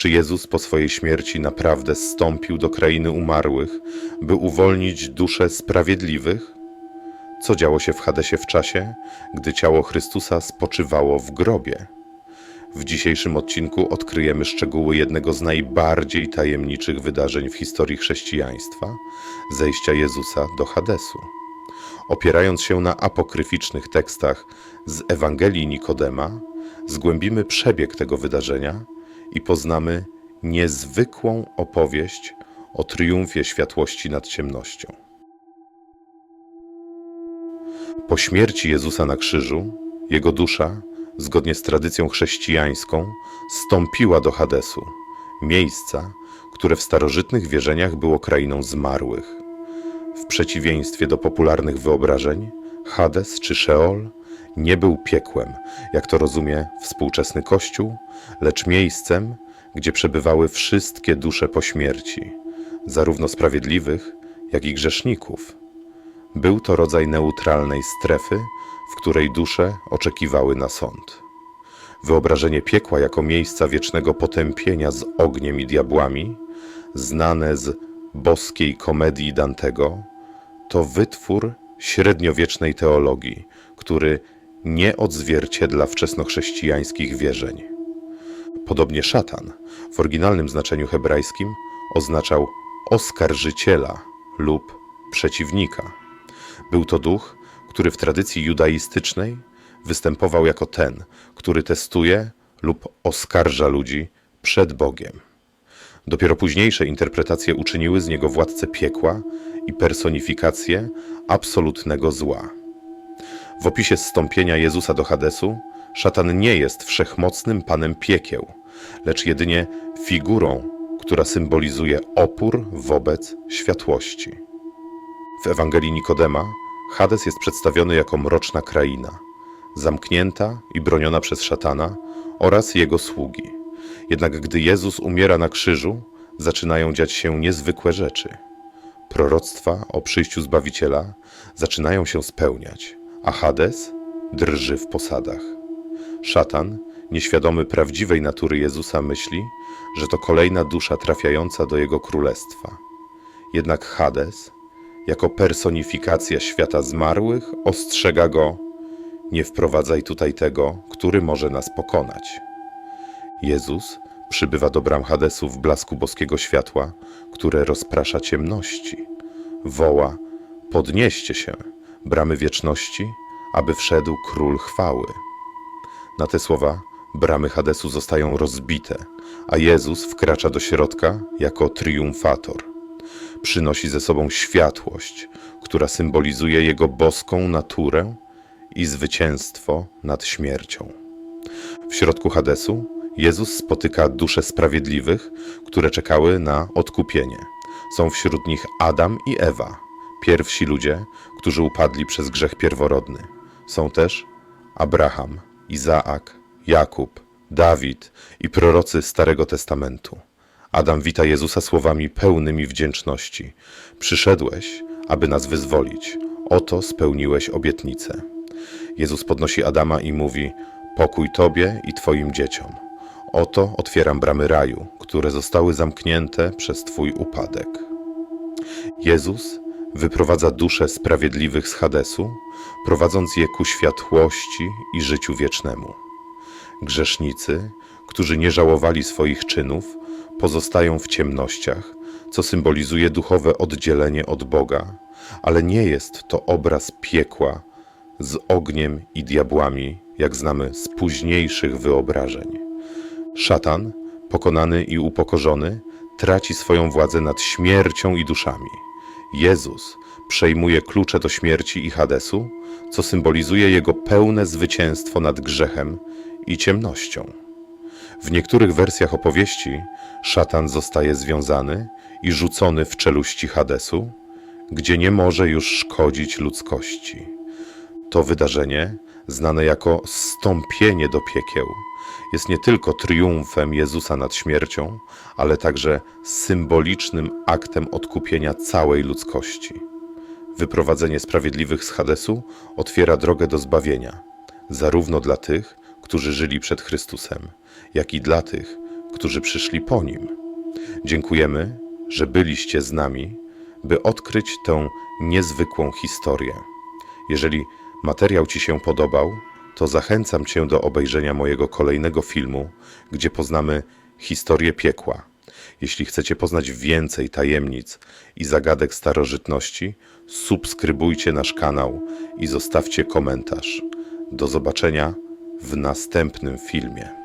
Czy Jezus po swojej śmierci naprawdę zstąpił do krainy umarłych, by uwolnić dusze sprawiedliwych? Co działo się w Hadesie w czasie, gdy ciało Chrystusa spoczywało w grobie? W dzisiejszym odcinku odkryjemy szczegóły jednego z najbardziej tajemniczych wydarzeń w historii chrześcijaństwa zejścia Jezusa do Hadesu. Opierając się na apokryficznych tekstach z Ewangelii Nikodema, zgłębimy przebieg tego wydarzenia i poznamy niezwykłą opowieść o triumfie światłości nad ciemnością. Po śmierci Jezusa na krzyżu, jego dusza, zgodnie z tradycją chrześcijańską, stąpiła do Hadesu, miejsca, które w starożytnych wierzeniach było krainą zmarłych. W przeciwieństwie do popularnych wyobrażeń, Hades czy Szeol nie był piekłem, jak to rozumie współczesny Kościół, lecz miejscem, gdzie przebywały wszystkie dusze po śmierci, zarówno sprawiedliwych, jak i grzeszników. Był to rodzaj neutralnej strefy, w której dusze oczekiwały na sąd. Wyobrażenie piekła jako miejsca wiecznego potępienia z ogniem i diabłami, znane z boskiej komedii Dantego, to wytwór średniowiecznej teologii, który nie odzwierciedla wczesnochrześcijańskich wierzeń. Podobnie szatan w oryginalnym znaczeniu hebrajskim oznaczał oskarżyciela lub przeciwnika. Był to duch, który w tradycji judaistycznej występował jako ten, który testuje lub oskarża ludzi przed Bogiem. Dopiero późniejsze interpretacje uczyniły z niego władcę piekła i personifikację absolutnego zła. W opisie zstąpienia Jezusa do Hadesu, szatan nie jest wszechmocnym panem piekieł, lecz jedynie figurą, która symbolizuje opór wobec światłości. W Ewangelii Nikodema Hades jest przedstawiony jako mroczna kraina, zamknięta i broniona przez szatana oraz jego sługi. Jednak gdy Jezus umiera na krzyżu, zaczynają dziać się niezwykłe rzeczy. Proroctwa o przyjściu Zbawiciela zaczynają się spełniać, a Hades drży w posadach. Szatan, nieświadomy prawdziwej natury Jezusa, myśli, że to kolejna dusza trafiająca do jego królestwa. Jednak Hades, jako personifikacja świata zmarłych, ostrzega go: Nie wprowadzaj tutaj tego, który może nas pokonać. Jezus przybywa do bram Hadesu w blasku boskiego światła, które rozprasza ciemności. Woła: Podnieście się, bramy wieczności, aby wszedł król chwały. Na te słowa bramy Hadesu zostają rozbite, a Jezus wkracza do środka jako triumfator. Przynosi ze sobą światłość, która symbolizuje jego boską naturę i zwycięstwo nad śmiercią. W środku Hadesu Jezus spotyka dusze sprawiedliwych, które czekały na odkupienie. Są wśród nich Adam i Ewa, pierwsi ludzie, którzy upadli przez grzech pierworodny. Są też Abraham, Izaak, Jakub, Dawid i prorocy Starego Testamentu. Adam wita Jezusa słowami pełnymi wdzięczności: Przyszedłeś, aby nas wyzwolić. Oto spełniłeś obietnicę. Jezus podnosi Adama i mówi: Pokój Tobie i Twoim dzieciom. Oto otwieram bramy raju, które zostały zamknięte przez Twój upadek. Jezus wyprowadza dusze sprawiedliwych z Hadesu, prowadząc je ku światłości i życiu wiecznemu. Grzesznicy, którzy nie żałowali swoich czynów, pozostają w ciemnościach, co symbolizuje duchowe oddzielenie od Boga, ale nie jest to obraz piekła z ogniem i diabłami, jak znamy z późniejszych wyobrażeń. Szatan, pokonany i upokorzony, traci swoją władzę nad śmiercią i duszami. Jezus przejmuje klucze do śmierci i Hadesu, co symbolizuje jego pełne zwycięstwo nad grzechem i ciemnością. W niektórych wersjach opowieści szatan zostaje związany i rzucony w czeluści Hadesu, gdzie nie może już szkodzić ludzkości. To wydarzenie, znane jako stąpienie do piekieł, jest nie tylko triumfem Jezusa nad śmiercią, ale także symbolicznym aktem odkupienia całej ludzkości. Wyprowadzenie sprawiedliwych z Hadesu otwiera drogę do zbawienia, zarówno dla tych, którzy żyli przed Chrystusem, jak i dla tych, którzy przyszli po nim. Dziękujemy, że byliście z nami, by odkryć tę niezwykłą historię. Jeżeli materiał Ci się podobał, to zachęcam Cię do obejrzenia mojego kolejnego filmu, gdzie poznamy historię piekła. Jeśli chcecie poznać więcej tajemnic i zagadek starożytności, subskrybujcie nasz kanał i zostawcie komentarz. Do zobaczenia w następnym filmie.